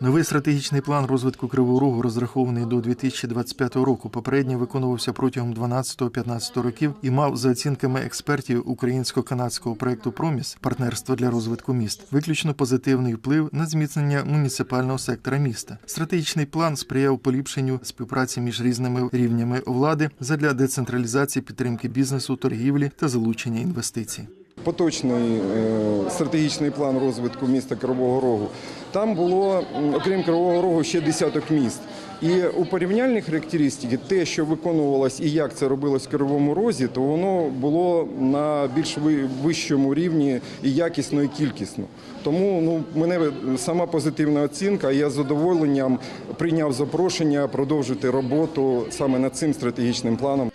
Новий стратегічний план розвитку Кривого Рогу розрахований до 2025 року. Попередній виконувався протягом 12-15 років і мав за оцінками експертів українсько-канадського проекту Проміс партнерство для розвитку міст виключно позитивний вплив на зміцнення муніципального сектора міста. Стратегічний план сприяв поліпшенню співпраці між різними рівнями влади задля децентралізації підтримки бізнесу, торгівлі та залучення інвестицій. Поточний е, стратегічний план розвитку міста Кривого Рогу. Там було, окрім Кривого Рогу, ще десяток міст. І у порівняльній характеристики те, що виконувалось і як це робилось в Кривому Розі, то воно було на більш вищому рівні і якісно, і кількісно. Тому ну, мене сама позитивна оцінка. Я з задоволенням прийняв запрошення продовжити роботу саме над цим стратегічним планом.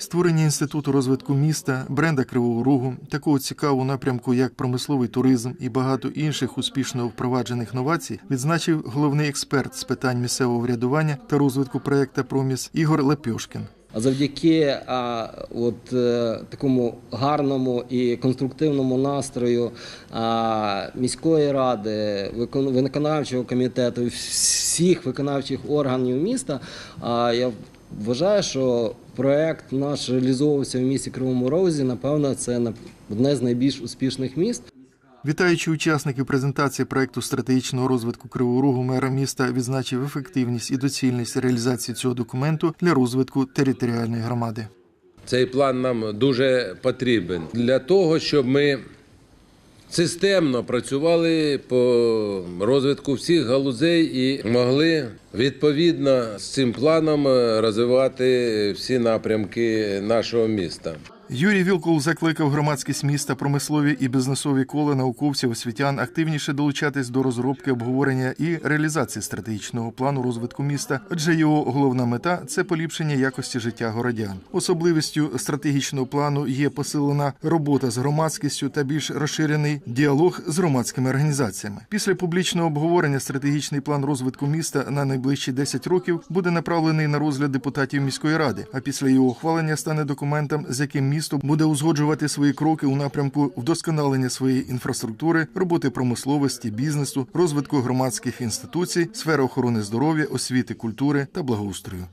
Створення інституту розвитку міста, бренда Кривого Рогу, такого цікавого напрямку, як промисловий туризм і багато інших успішно впроваджених новацій, відзначив головний експерт з питань місцевого врядування та розвитку проєкта Проміс Ігор Лепьошкін. А завдяки а, от, е, такому гарному і конструктивному настрою а, міської ради, викон- виконавчого комітету, всіх виконавчих органів міста, а, я вважаю, що проект наш реалізовувався в місті Кривому Розі. Напевно, це на- одне з найбільш успішних міст. Вітаючи учасників презентації проекту стратегічного розвитку Кривого Рогу, мера міста відзначив ефективність і доцільність реалізації цього документу для розвитку територіальної громади. Цей план нам дуже потрібен для того, щоб ми системно працювали по розвитку всіх галузей і могли відповідно з цим планом розвивати всі напрямки нашого міста. Юрій Вілкул закликав громадськість міста, промислові і бізнесові кола науковців, освітян активніше долучатись до розробки, обговорення і реалізації стратегічного плану розвитку міста, адже його головна мета це поліпшення якості життя городян. Особливістю стратегічного плану є посилена робота з громадськістю та більш розширений діалог з громадськими організаціями. Після публічного обговорення стратегічний план розвитку міста на найближчі 10 років буде направлений на розгляд депутатів міської ради. А після його ухвалення стане документом, з яким місто буде узгоджувати свої кроки у напрямку вдосконалення своєї інфраструктури, роботи промисловості, бізнесу, розвитку громадських інституцій, сфери охорони здоров'я, освіти, культури та благоустрою.